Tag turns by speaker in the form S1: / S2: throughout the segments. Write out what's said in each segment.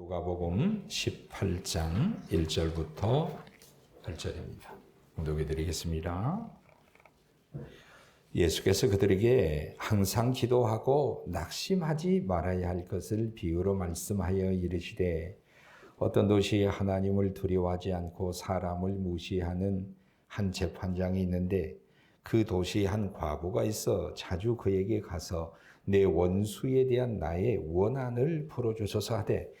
S1: 누가복음 18장 1절부터 8절입니다. 공독해 드리겠습니다. 예수께서 그들에게 항상 기도하고 낙심하지 말아야 할 것을 비유로 말씀하여 이르시되 어떤 도시에 하나님을 두려워하지 않고 사람을 무시하는 한 재판장이 있는데 그 도시에 한 과부가 있어 자주 그에게 가서 내 원수에 대한 나의 원한을 풀어주소서 하되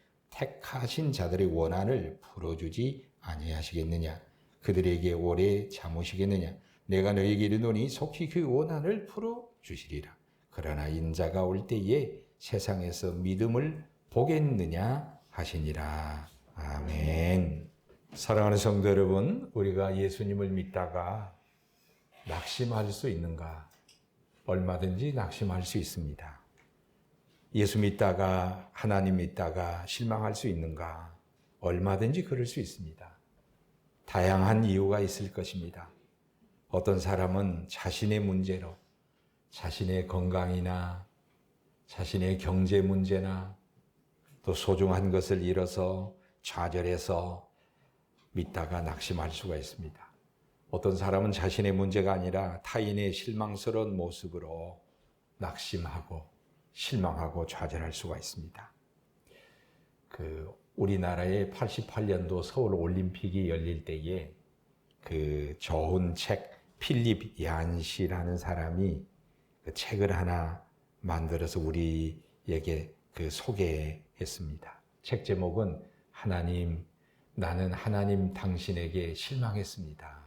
S1: 택하신 자들의 원한을 풀어주지 아니하시겠느냐? 그들에게 오래 참으시겠느냐? 내가 너에게 이르노니 속히 그 원한을 풀어주시리라. 그러나 인자가 올 때에 세상에서 믿음을 보겠느냐 하시니라. 아멘. 사랑하는 성도 여러분, 우리가 예수님을 믿다가 낙심할 수 있는가? 얼마든지 낙심할 수 있습니다. 예수 믿다가 하나님 믿다가 실망할 수 있는가? 얼마든지 그럴 수 있습니다. 다양한 이유가 있을 것입니다. 어떤 사람은 자신의 문제로 자신의 건강이나 자신의 경제 문제나 또 소중한 것을 잃어서 좌절해서 믿다가 낙심할 수가 있습니다. 어떤 사람은 자신의 문제가 아니라 타인의 실망스러운 모습으로 낙심하고 실망하고 좌절할 수가 있습니다. 그 우리나라의 88년도 서울 올림픽이 열릴 때에 그 좋은 책 필립 얀시라는 사람이 그 책을 하나 만들어서 우리에게 그 소개했습니다. 책 제목은 하나님 나는 하나님 당신에게 실망했습니다.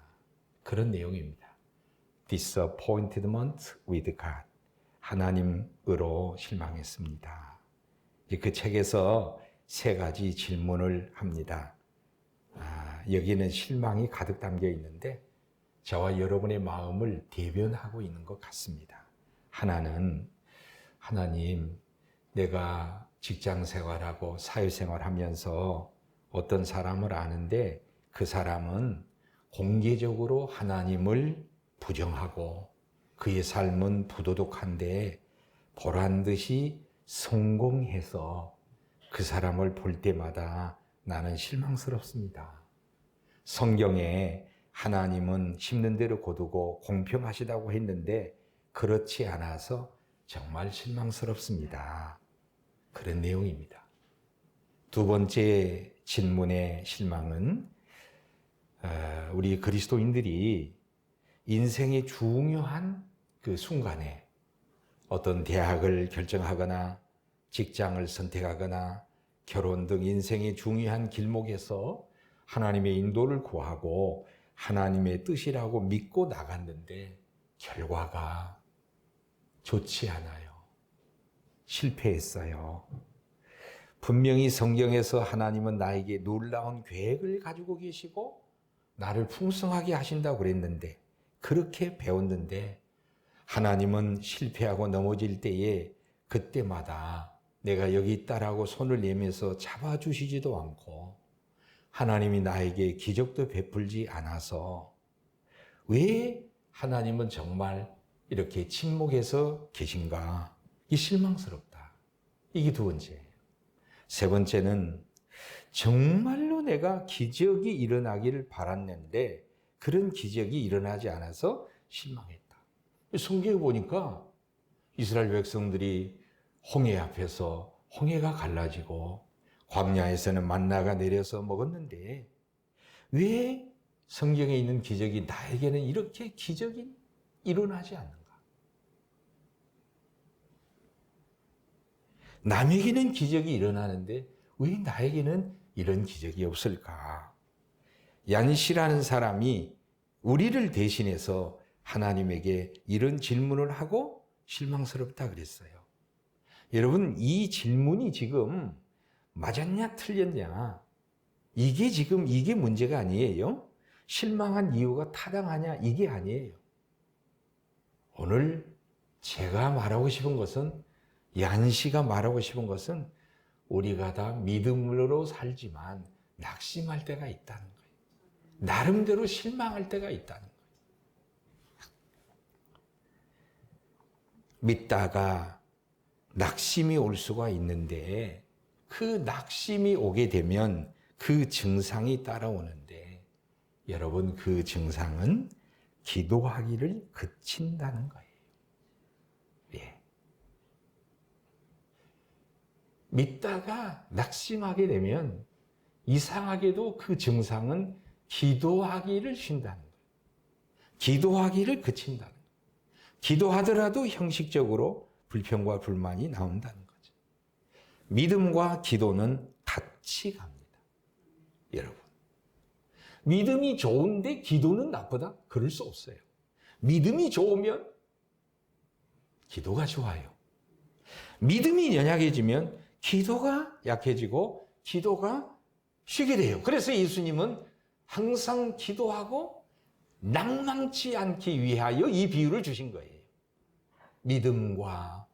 S1: 그런 내용입니다. Disappointment with God. 하나님으로 실망했습니다. 그 책에서 세 가지 질문을 합니다. 아, 여기는 실망이 가득 담겨 있는데 저와 여러분의 마음을 대변하고 있는 것 같습니다. 하나는 하나님, 내가 직장 생활하고 사회 생활하면서 어떤 사람을 아는데 그 사람은 공개적으로 하나님을 부정하고 그의 삶은 부도덕한데 보란 듯이 성공해서 그 사람을 볼 때마다 나는 실망스럽습니다. 성경에 하나님은 심는 대로 거두고 공평하시다고 했는데 그렇지 않아서 정말 실망스럽습니다. 그런 내용입니다. 두 번째 질문의 실망은 어, 우리 그리스도인들이 인생의 중요한 그 순간에 어떤 대학을 결정하거나 직장을 선택하거나 결혼 등 인생의 중요한 길목에서 하나님의 인도를 구하고 하나님의 뜻이라고 믿고 나갔는데 결과가 좋지 않아요. 실패했어요. 분명히 성경에서 하나님은 나에게 놀라운 계획을 가지고 계시고 나를 풍성하게 하신다고 그랬는데 그렇게 배웠는데 하나님은 실패하고 넘어질 때에 그때마다 내가 여기 있다라고 손을 내면서 잡아주시지도 않고 하나님이 나에게 기적도 베풀지 않아서 왜 하나님은 정말 이렇게 침묵해서 계신가? 이 실망스럽다. 이게 두 번째예요. 세 번째는 정말로 내가 기적이 일어나기를 바랐는데 그런 기적이 일어나지 않아서 실망했다. 성경에 보니까 이스라엘 백성들이 홍해 앞에서 홍해가 갈라지고 광야에서는 만나가 내려서 먹었는데 왜 성경에 있는 기적이 나에게는 이렇게 기적이 일어나지 않는가? 남에게는 기적이 일어나는데 왜 나에게는 이런 기적이 없을까? 얀시라는 사람이 우리를 대신해서 하나님에게 이런 질문을 하고 실망스럽다 그랬어요. 여러분, 이 질문이 지금 맞았냐, 틀렸냐? 이게 지금 이게 문제가 아니에요. 실망한 이유가 타당하냐 이게 아니에요. 오늘 제가 말하고 싶은 것은 얀 씨가 말하고 싶은 것은 우리가 다 믿음으로 살지만 낙심할 때가 있다는. 나름대로 실망할 때가 있다는 거예요. 믿다가 낙심이 올 수가 있는데 그 낙심이 오게 되면 그 증상이 따라오는데 여러분 그 증상은 기도하기를 그친다는 거예요. 예. 믿다가 낙심하게 되면 이상하게도 그 증상은 기도하기를 쉰다는 거예요. 기도하기를 그친다는 거예요. 기도하더라도 형식적으로 불평과 불만이 나온다는 거죠. 믿음과 기도는 같이 갑니다. 여러분. 믿음이 좋은데 기도는 나쁘다? 그럴 수 없어요. 믿음이 좋으면 기도가 좋아요. 믿음이 연약해지면 기도가 약해지고 기도가 쉬게 돼요. 그래서 예수님은 항상 기도하고 낭망치 않기 위하여 이 비유를 주신 거예요. 믿음과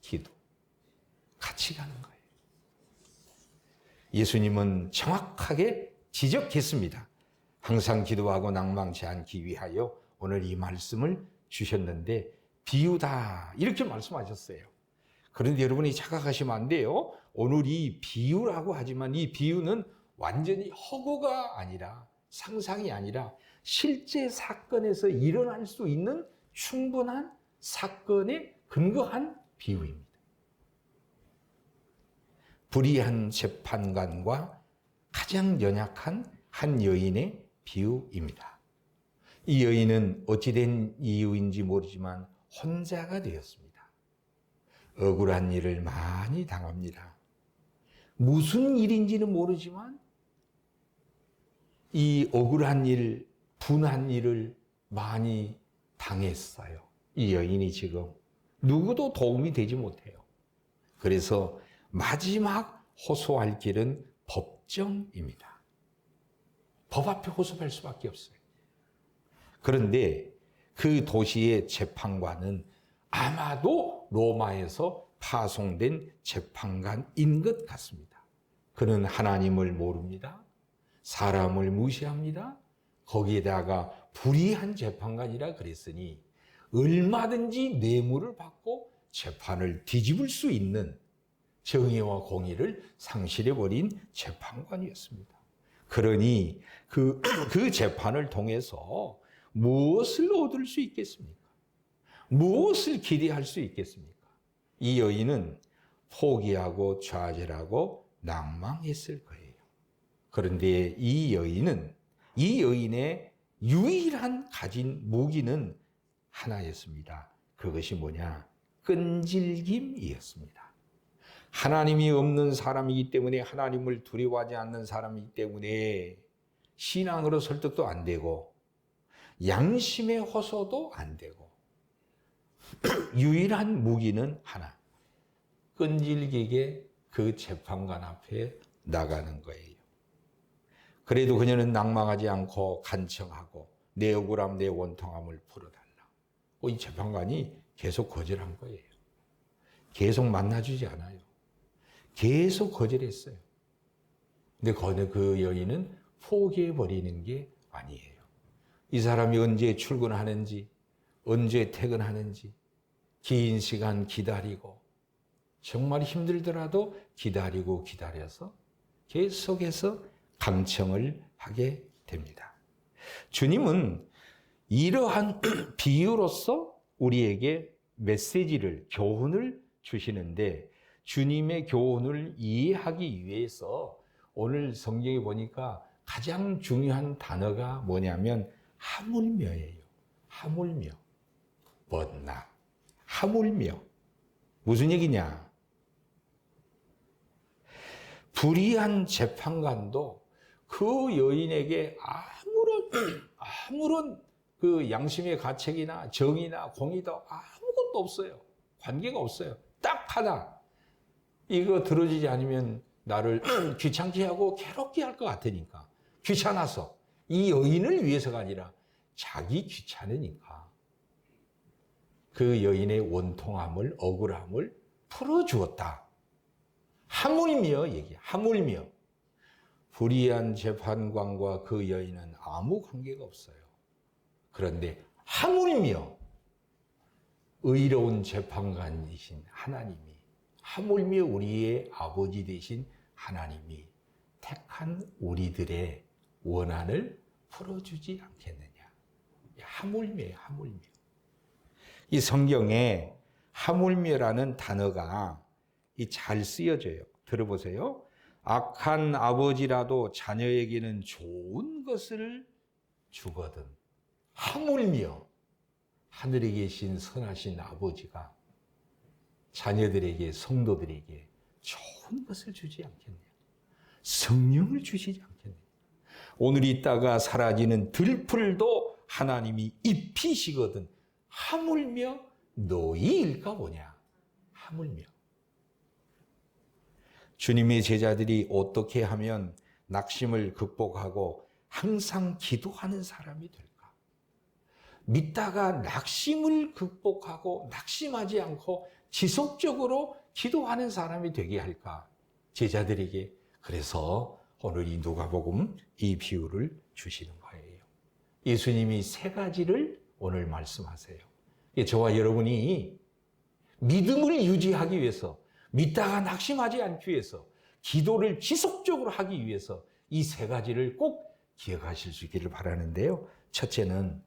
S1: 기도. 같이 가는 거예요. 예수님은 정확하게 지적했습니다. 항상 기도하고 낭망치 않기 위하여 오늘 이 말씀을 주셨는데 비유다. 이렇게 말씀하셨어요. 그런데 여러분이 착각하시면 안 돼요. 오늘 이 비유라고 하지만 이 비유는 완전히 허구가 아니라 상상이 아니라 실제 사건에서 일어날 수 있는 충분한 사건에 근거한 비유입니다. 불의한 재판관과 가장 연약한 한 여인의 비유입니다. 이 여인은 어찌된 이유인지 모르지만 혼자가 되었습니다. 억울한 일을 많이 당합니다. 무슨 일인지는 모르지만 이 억울한 일, 분한 일을 많이 당했어요. 이 여인이 지금 누구도 도움이 되지 못해요. 그래서 마지막 호소할 길은 법정입니다. 법 앞에 호소할 수밖에 없어요. 그런데 그 도시의 재판관은 아마도 로마에서 파송된 재판관인 것 같습니다. 그는 하나님을 모릅니다. 사람을 무시합니다. 거기에다가 불의한 재판관이라 그랬으니 얼마든지 뇌물을 받고 재판을 뒤집을 수 있는 정의와 공의를 상실해버린 재판관이었습니다. 그러니 그, 그 재판을 통해서 무엇을 얻을 수 있겠습니까? 무엇을 기대할 수 있겠습니까? 이 여인은 포기하고 좌절하고 낭망했을 거예요. 그런데 이 여인은 이 여인의 유일한 가진 무기는 하나였습니다. 그것이 뭐냐? 끈질김이었습니다. 하나님이 없는 사람이기 때문에 하나님을 두려워하지 않는 사람이기 때문에 신앙으로 설득도 안 되고 양심의 호소도 안 되고 유일한 무기는 하나. 끈질기게 그 재판관 앞에 나가는 거예요. 그래도 그녀는 낭망하지 않고 간청하고 내 억울함, 내 원통함을 풀어달라. 어, 이 재판관이 계속 거절한 거예요. 계속 만나주지 않아요. 계속 거절했어요. 근데 그 여인은 포기해버리는 게 아니에요. 이 사람이 언제 출근하는지, 언제 퇴근하는지, 긴 시간 기다리고, 정말 힘들더라도 기다리고 기다려서 계속해서 감청을 하게 됩니다. 주님은 이러한 비유로서 우리에게 메시지를, 교훈을 주시는데 주님의 교훈을 이해하기 위해서 오늘 성경에 보니까 가장 중요한 단어가 뭐냐면 하물며예요. 하물며. 번나. 하물며. 무슨 얘기냐? 불의한 재판관도 그 여인에게 아무런, 아무런 그 양심의 가책이나 정의나 공의도 아무것도 없어요. 관계가 없어요. 딱 하나. 이거 들어지지 않으면 나를 귀찮게 하고 괴롭게 할 것 같으니까 귀찮아서 이 여인을 위해서가 아니라 자기 귀찮으니까 그 여인의 원통함을 억울함을 풀어주었다. 하물며 얘기, 하물며 불의한 재판관과 그 여인은 아무 관계가 없어요. 그런데 하물며 의로운 재판관이신 하나님이 하물며 우리의 아버지 되신 하나님이 택한 우리들의 원한을 풀어주지 않겠느냐. 하물며예요, 하물며. 이 성경에 하물며라는 단어가 이잘 쓰여져요. 들어보세요. 악한 아버지라도 자녀에게는 좋은 것을 주거든. 하물며 하늘에 계신 선하신 아버지가 자녀들에게, 성도들에게 좋은 것을 주지 않겠냐. 성령을 주시지 않겠냐. 오늘 있다가 사라지는 들풀도 하나님이 입히시거든. 하물며 너희일까 보냐. 하물며. 주님의 제자들이 어떻게 하면 낙심을 극복하고 항상 기도하는 사람이 될까? 믿다가 낙심을 극복하고 낙심하지 않고 지속적으로 기도하는 사람이 되게 할까? 제자들에게 그래서 오늘 이 누가복음 이 비유를 주시는 거예요. 예수님이 세 가지를 오늘 말씀하세요. 저와 여러분이 믿음을 유지하기 위해서 믿다가 낙심하지 않기 위해서 기도를 지속적으로 하기 위해서 이 세 가지를 꼭 기억하실 수 있기를 바라는데요. 첫째는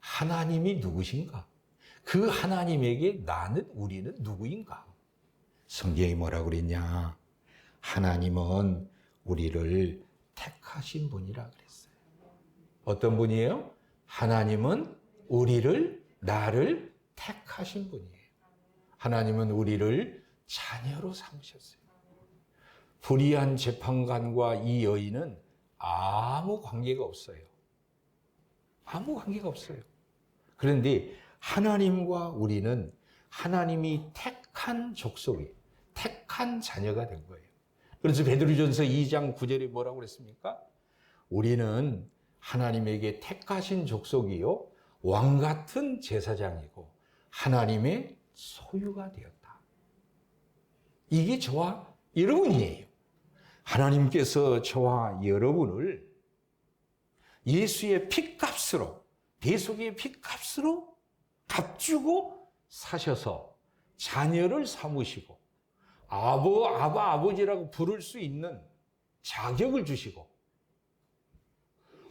S1: 하나님이 누구신가? 그 하나님에게 나는 우리는 누구인가? 성경이 뭐라고 그랬냐? 하나님은 우리를 택하신 분이라 그랬어요. 어떤 분이에요? 하나님은 우리를 나를 택하신 분이에요. 하나님은 우리를 자녀로 삼으셨어요. 불의한 재판관과 이 여인은 아무 관계가 없어요. 아무 관계가 없어요. 그런데 하나님과 우리는 하나님이 택한 족속이 택한 자녀가 된 거예요. 그래서 베드로전서 2장 9절에 뭐라고 그랬습니까? 우리는 하나님에게 택하신 족속이요 왕 같은 제사장이고 하나님의 소유가 되었다. 이게 저와 여러분이에요. 하나님께서 저와 여러분을 예수의 피값으로 대속의 피값으로 값주고 사셔서 자녀를 삼으시고 아버 아바 아버지라고 부를 수 있는 자격을 주시고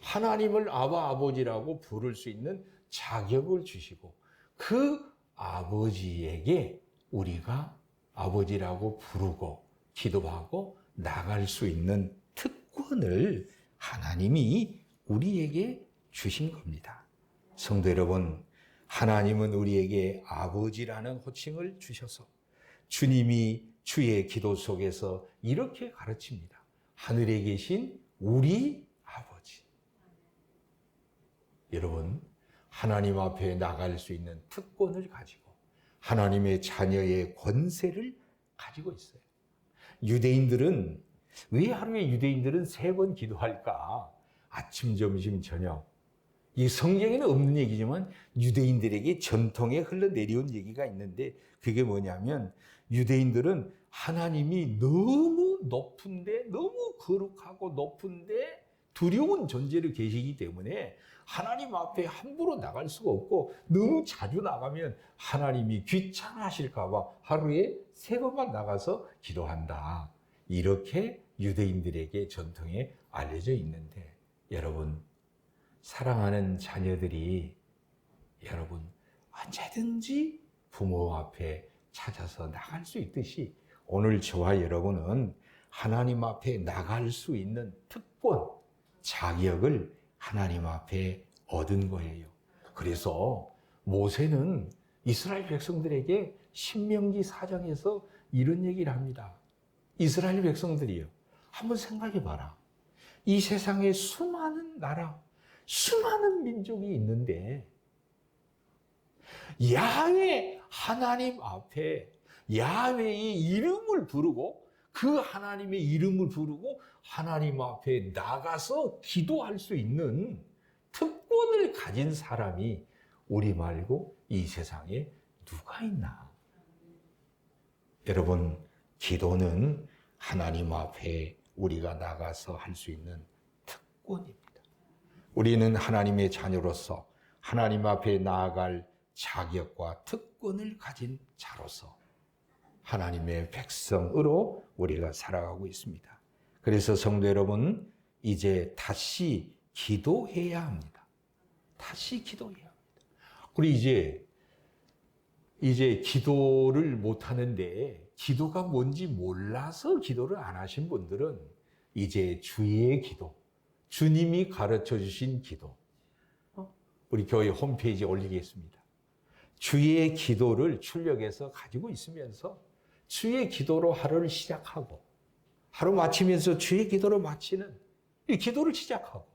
S1: 하나님을 아바 아버지라고 부를 수 있는 자격을 주시고 그 아버지에게 우리가 아버지라고 부르고 기도하고 나갈 수 있는 특권을 하나님이 우리에게 주신 겁니다. 성도 여러분, 하나님은 우리에게 아버지라는 호칭을 주셔서 주님이 주의 기도 속에서 이렇게 가르칩니다. 하늘에 계신 우리 아버지. 여러분, 하나님 앞에 나갈 수 있는 특권을 가지고 하나님의 자녀의 권세를 가지고 있어요. 유대인들은 왜 하루에 유대인들은 세 번 기도할까? 아침, 점심, 저녁. 이 성경에는 없는 얘기지만 유대인들에게 전통에 흘러내려온 얘기가 있는데 그게 뭐냐면 유대인들은 하나님이 너무 높은데 너무 거룩하고 높은데 두려운 존재로 계시기 때문에 하나님 앞에 함부로 나갈 수가 없고 너무 자주 나가면 하나님이 귀찮아하실까봐 하루에 세 번만 나가서 기도한다. 이렇게 유대인들에게 전통에 알려져 있는데 여러분 사랑하는 자녀들이 여러분 언제든지 부모 앞에 찾아서 나갈 수 있듯이 오늘 저와 여러분은 하나님 앞에 나갈 수 있는 특권, 자격을 하나님 앞에 얻은 거예요. 그래서 모세는 이스라엘 백성들에게 신명기 사장에서 이런 얘기를 합니다. 이스라엘 백성들이요. 한번 생각해 봐라. 이 세상에 수많은 나라, 수많은 민족이 있는데 야훼 하나님 앞에 야훼의 이름을 부르고 그 하나님의 이름을 부르고 하나님 앞에 나가서 기도할 수 있는 특권을 가진 사람이 우리 말고 이 세상에 누가 있나? 여러분, 기도는 하나님 앞에 우리가 나가서 할 수 있는 특권입니다. 우리는 하나님의 자녀로서 하나님 앞에 나아갈 자격과 특권을 가진 자로서 하나님의 백성으로 우리가 살아가고 있습니다. 그래서 성도 여러분, 이제 다시 기도해야 합니다. 다시 기도해야 합니다. 우리 이제 이제 기도를 못 하는데 기도가 뭔지 몰라서 기도를 안 하신 분들은 이제 주의 기도, 주님이 가르쳐 주신 기도, 어? 우리 교회 홈페이지에 올리겠습니다. 주의 기도를 출력해서 가지고 있으면서 주의 기도로 하루를 시작하고 하루 마치면서 주의 기도로 마치는 이 기도를 시작하고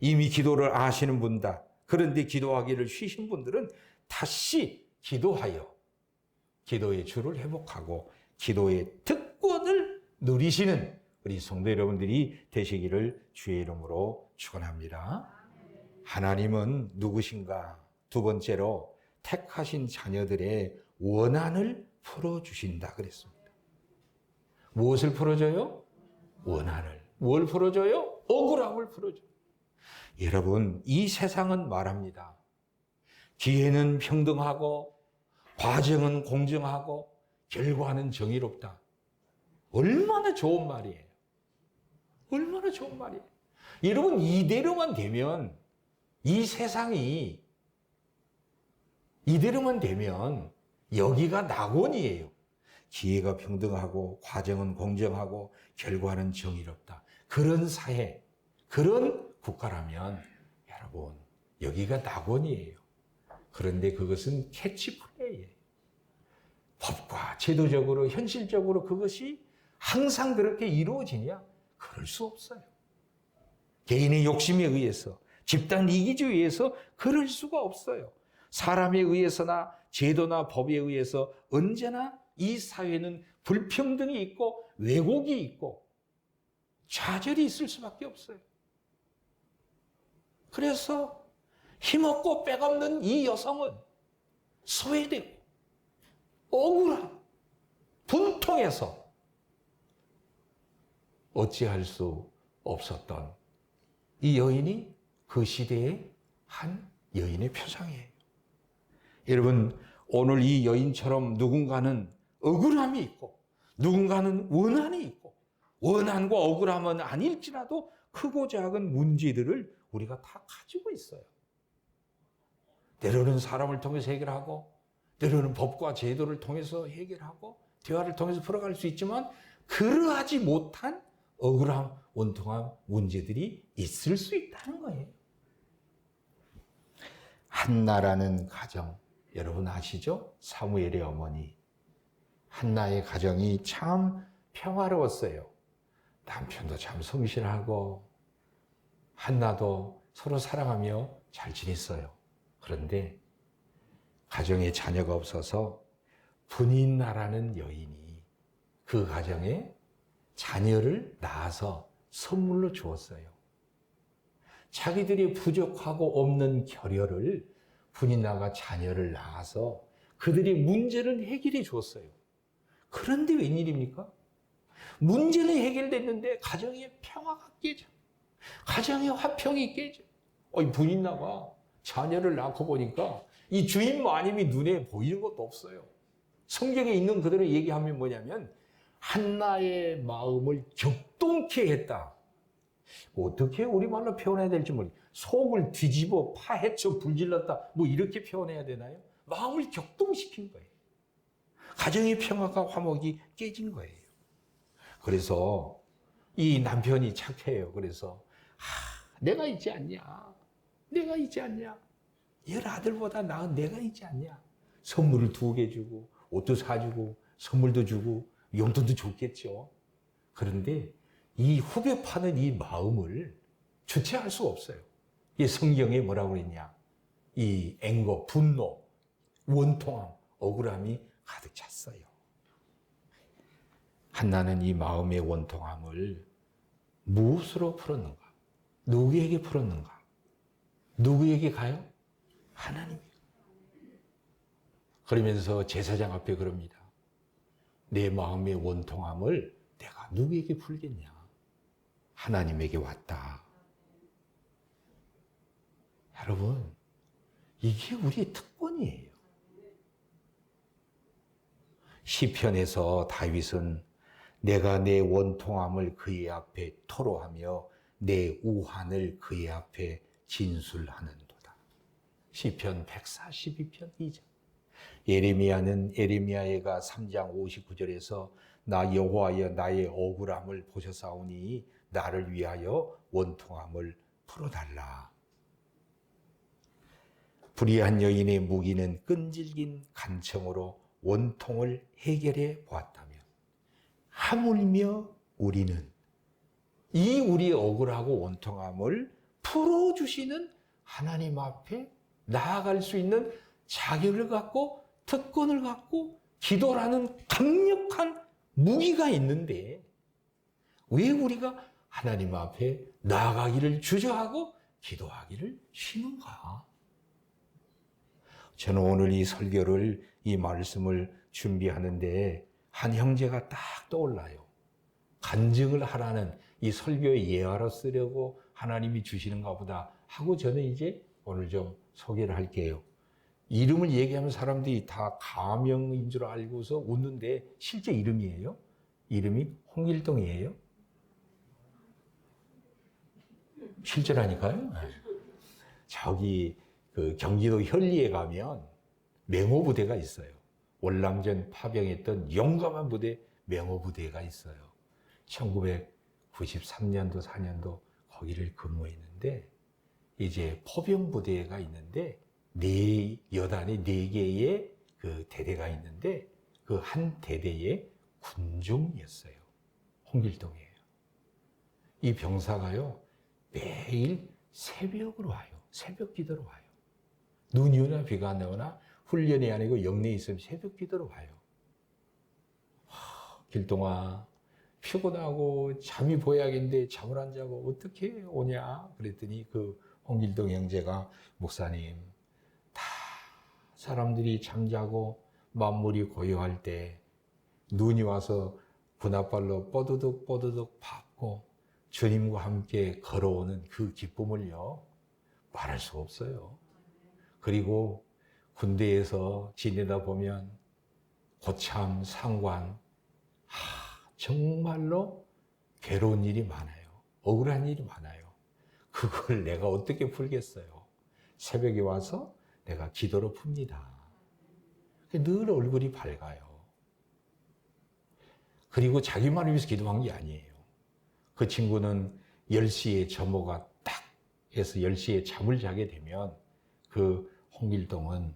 S1: 이미 기도를 아시는 분다. 그런데 기도하기를 쉬신 분들은 다시 기도하여 기도의 주를 회복하고 기도의 특권을 누리시는 우리 성도 여러분들이 되시기를 주의 이름으로 축원합니다. 하나님은 누구신가? 두 번째로 택하신 자녀들의 원한을 풀어 주신다 그랬습니다. 무엇을 풀어줘요? 원한을. 뭘 풀어줘요? 억울함을 풀어줘. 여러분, 이 세상은 말합니다. 기회는 평등하고 과정은 공정하고 결과는 정의롭다. 얼마나 좋은 말이에요. 얼마나 좋은 말이에요. 여러분, 이대로만 되면 이 세상이 이대로만 되면 여기가 낙원이에요. 기회가 평등하고 과정은 공정하고 결과는 정의롭다. 그런 사회, 그런 국가라면 여러분, 여기가 낙원이에요. 그런데 그것은 캐치플레이예요. 법과 제도적으로 현실적으로 그것이 항상 그렇게 이루어지냐? 그럴 수 없어요. 개인의 욕심에 의해서 집단 이기주의에 의해서 그럴 수가 없어요. 사람에 의해서나 제도나 법에 의해서 언제나 이 사회는 불평등이 있고 왜곡이 있고 좌절이 있을 수밖에 없어요. 그래서 힘없고 빼없는 이 여성은 소외되고 억울한 분통해서 어찌할 수 없었던 이 여인이 그 시대의 한 여인의 표상이에요. 여러분, 오늘 이 여인처럼 누군가는 억울함이 있고, 누군가는 원한이 있고, 원한과 억울함은 아닐지라도 크고 작은 문제들을 우리가 다 가지고 있어요. 때로는 사람을 통해서 해결하고, 때로는 법과 제도를 통해서 해결하고, 대화를 통해서 풀어갈 수 있지만, 그러하지 못한 억울함, 원통함, 문제들이 있을 수 있다는 거예요. 한나라는 가정, 여러분 아시죠? 사무엘의 어머니. 한나의 가정이 참 평화로웠어요. 남편도 참 성실하고, 한나도 서로 사랑하며 잘 지냈어요. 그런데 가정에 자녀가 없어서 분인나라는 여인이 그 가정에 자녀를 낳아서 선물로 주었어요. 자기들이 부족하고 없는 결여를 분인나가 자녀를 낳아서 그들의 문제를 해결해 주었어요. 그런데 웬일입니까? 문제는 해결됐는데 가정의 평화가 깨져. 가정의 화평이 깨져. 어이 분인나가 자녀를 낳고 보니까 이 주인 마님이 눈에 보이는 것도 없어요. 성경에 있는 그대로 얘기하면 뭐냐면 한나의 마음을 격동케 했다. 어떻게 우리말로 표현해야 될지 모르 속을 뒤집어 파헤쳐 불질렀다. 뭐 이렇게 표현해야 되나요? 마음을 격동시킨 거예요. 가정의 평화가 화목이 깨진 거예요. 그래서 이 남편이 착해요. 그래서 아, 내가 있지 않냐? 내가 있지 않냐? 열 아들보다 나은 내가 있지 않냐? 선물을 두 개 주고 옷도 사주고 선물도 주고 용돈도 줬겠죠. 그런데 이 후배 파는 이 마음을 주체할 수가 없어요. 이 성경에 뭐라고 그랬냐? 이 앵거, 분노, 원통함, 억울함이 가득 찼어요. 한나는 이 마음의 원통함을 무엇으로 풀었는가? 누구에게 풀었는가? 누구에게 가요? 하나님. 그러면서 제사장 앞에 그럽니다. 내 마음의 원통함을 내가 누구에게 풀겠냐? 하나님에게 왔다. 여러분, 이게 우리의 특권이에요. 시편에서 다윗은 내가 내 원통함을 그의 앞에 토로하며 내 우환을 그의 앞에 진술하는도다. 시편 142편 2절. 예레미야는 에레미야가 3장 59절에서 나 여호와여 나의 억울함을 보셨사오니 나를 위하여 원통함을 풀어달라. 불의한 여인의 무기는 끈질긴 간청으로 원통을 해결해 보았다면 하물며 우리는 이 우리의 억울하고 원통함을 풀어주시는 하나님 앞에 나아갈 수 있는 자격을 갖고 특권을 갖고 기도라는 강력한 무기가 있는데 왜 우리가 하나님 앞에 나아가기를 주저하고 기도하기를 쉬는가? 저는 오늘 이 설교를 이 말씀을 준비하는데 한 형제가 딱 떠올라요. 간증을 하라는 이 설교의 예화로 쓰려고 하나님이 주시는가 보다 하고 저는 이제 오늘 좀 소개를 할게요. 이름을 얘기하면 사람들이 다 가명인 줄 알고서 웃는데 실제 이름이에요. 이름이 홍일동이에요. 실제라니까요. 저기 그 경기도 현리에 가면 맹호 부대가 있어요. 월남전 파병했던 용감한 부대 맹호 부대가 있어요. 1993년도 4년도 거기를 근무했는데 이제 포병 부대가 있는데 네 여단에 네 개의 그 대대가 있는데 그 한 대대의 군종이었어요. 홍길동이에요. 이 병사가요 매일 새벽으로 와요. 새벽 기도로 와요. 눈이 오나 비가 안 오나 훈련이 아니고 영내에 있으면 새벽 기도로 와요. 하, 길동아 피곤하고 잠이 보약인데 잠을 안 자고 어떻게 오냐 그랬더니 그 홍길동 형제가 목사님 다 사람들이 잠자고 만물이 고요할 때 눈이 와서 분앞발로 뻐드득 뻐드득 밟고 주님과 함께 걸어오는 그 기쁨을요 말할 수 없어요. 그리고 군대에서 지내다 보면 고참, 상관, 하, 정말로 괴로운 일이 많아요. 억울한 일이 많아요. 그걸 내가 어떻게 풀겠어요? 새벽에 와서 내가 기도로 풉니다. 늘 얼굴이 밝아요. 그리고 자기만을 위해서 기도한 게 아니에요. 그 친구는 10시에 점호가 딱 해서 10시에 잠을 자게 되면 그 홍길동은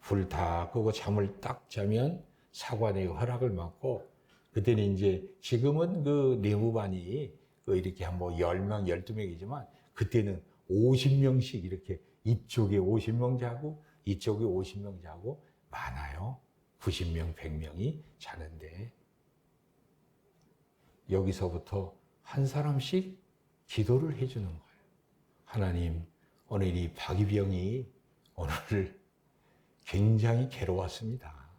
S1: 불 다 끄고 잠을 딱 자면 사관의 허락을 받고 그때는 이제 지금은 그 내무반이 그 이렇게 한 뭐 10명, 12명이지만 그때는 50명씩 이렇게 이쪽에 50명 자고 이쪽에 50명 자고 많아요. 90명, 100명이 자는데 여기서부터 한 사람씩 기도를 해주는 거예요. 하나님, 오늘 이 박이병이 오늘 굉장히 괴로웠습니다.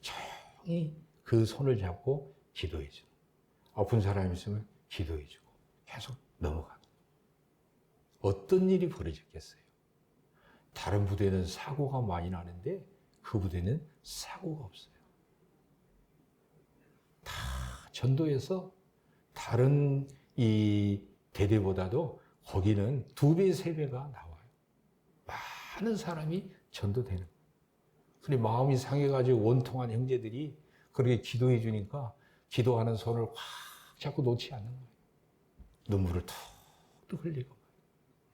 S1: 조용히 그 손을 잡고 기도해주고, 아픈 사람 있으면 기도해주고, 계속 넘어가는 어떤 일이 벌어졌겠어요? 다른 부대는 사고가 많이 나는데 그 부대는 사고가 없어요. 다 전도에서 다른 이 대대보다도 거기는 두 배, 세 배가 나와요. 많은 사람이 전도되는. 근데 마음이 상해가지고 원통한 형제들이 그렇게 기도해 주니까 기도하는 손을 확 잡고 놓지 않는 거예요. 눈물을 툭툭 흘리고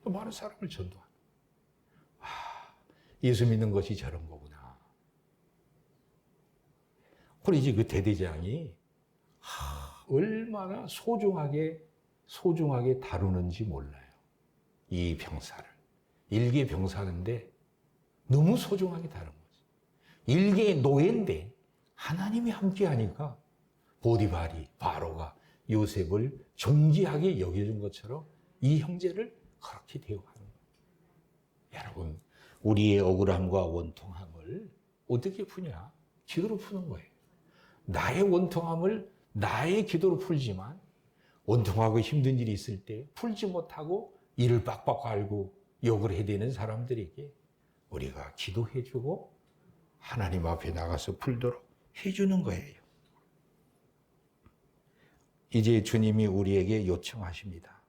S1: 많은 사람을 전도하는 와, 예수 믿는 것이 저런 거구나. 그래 이제 그 대대장이 하, 얼마나 소중하게 소중하게 다루는지 몰라요. 이 병사를. 일개 병사인데 너무 소중하게 다룬 거지. 일개의 노예인데 하나님이 함께하니까 보디발이 바로가 요셉을 존귀하게 여겨준 것처럼 이 형제를 그렇게 대우하는 거예요. 여러분, 우리의 억울함과 원통함을 어떻게 푸냐? 기도로 푸는 거예요. 나의 원통함을 나의 기도로 풀지만 원통하고 힘든 일이 있을 때 풀지 못하고 이를 빡빡 갈고 욕을 해대는 사람들에게 우리가 기도해주고 하나님 앞에 나가서 풀도록 해주는 거예요. 이제 주님이 우리에게 요청하십니다.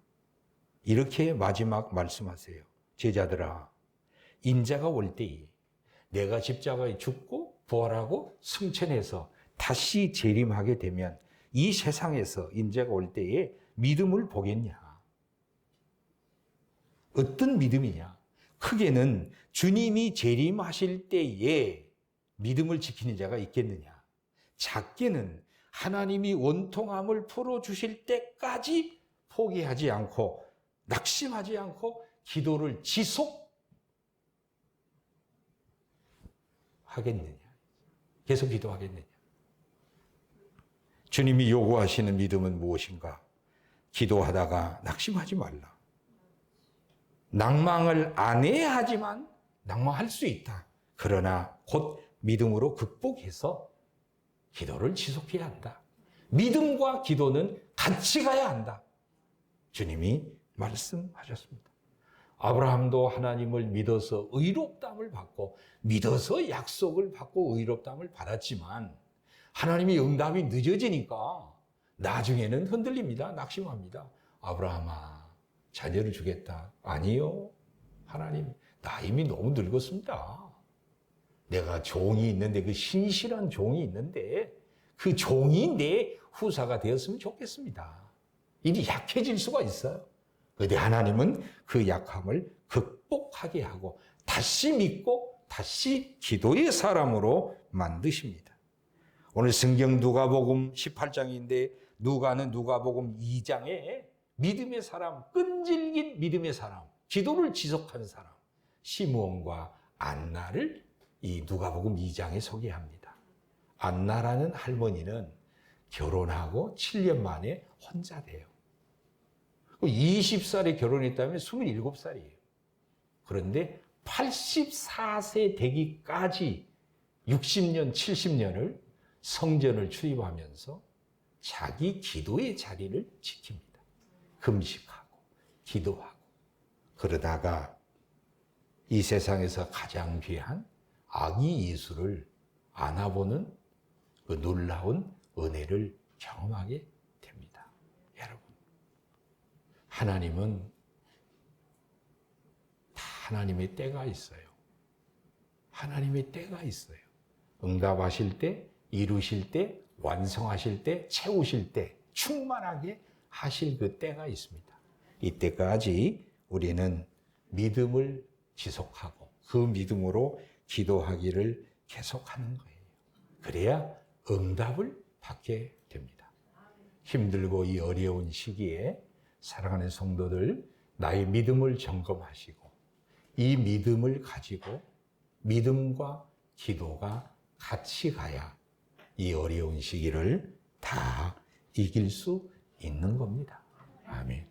S1: 이렇게 마지막 말씀하세요. 제자들아, 인자가 올 때에 내가 십자가에 죽고 부활하고 승천해서 다시 재림하게 되면 이 세상에서 인자가 올 때에 믿음을 보겠냐? 어떤 믿음이냐? 크게는 주님이 재림하실 때에 믿음을 지키는 자가 있겠느냐? 작게는 하나님이 원통함을 풀어주실 때까지 포기하지 않고 낙심하지 않고 기도를 지속 하겠느냐? 계속 기도하겠느냐? 주님이 요구하시는 믿음은 무엇인가? 기도하다가 낙심하지 말라. 낭망을 안 해야 하지만 낭망할 수 있다. 그러나 곧 믿음으로 극복해서 기도를 지속해야 한다. 믿음과 기도는 같이 가야 한다. 주님이 말씀하셨습니다. 아브라함도 하나님을 믿어서 의롭담을 받고 믿어서 약속을 받고 의롭담을 받았지만 하나님이 응답이 늦어지니까 나중에는 흔들립니다. 낙심합니다. 아브라함아, 자녀를 주겠다. 아니요. 하나님, 나 이미 너무 늙었습니다. 내가 종이 있는데, 그 신실한 종이 있는데, 그 종이 내 후사가 되었으면 좋겠습니다. 일이 약해질 수가 있어요. 그런데 하나님은 그 약함을 극복하게 하고, 다시 믿고, 다시 기도의 사람으로 만드십니다. 오늘 성경 누가복음 18장인데 누가는 누가복음 2장에 믿음의 사람, 끈질긴 믿음의 사람, 기도를 지속한 사람, 시므온과 안나를 이 누가복음 2장에 소개합니다. 안나라는 할머니는 결혼하고 7년 만에 혼자 돼요. 20살에 결혼했다면 27살이에요. 그런데 84세 되기까지 60년, 70년을 성전을 출입하면서 자기 기도의 자리를 지킵니다. 금식하고 기도하고 그러다가 이 세상에서 가장 귀한 아기 예수를 안아보는 그 놀라운 은혜를 경험하게 됩니다. 여러분, 하나님은 다 하나님의 때가 있어요. 하나님의 때가 있어요. 응답하실 때, 이루실 때, 완성하실 때, 채우실 때, 충만하게 하실 그 때가 있습니다. 이때까지 우리는 믿음을 지속하고 그 믿음으로 기도하기를 계속하는 거예요. 그래야 응답을 받게 됩니다. 힘들고 이 어려운 시기에 사랑하는 성도들 나의 믿음을 점검하시고 이 믿음을 가지고 믿음과 기도가 같이 가야 이 어려운 시기를 다 이길 수 있는 겁니다. 아멘.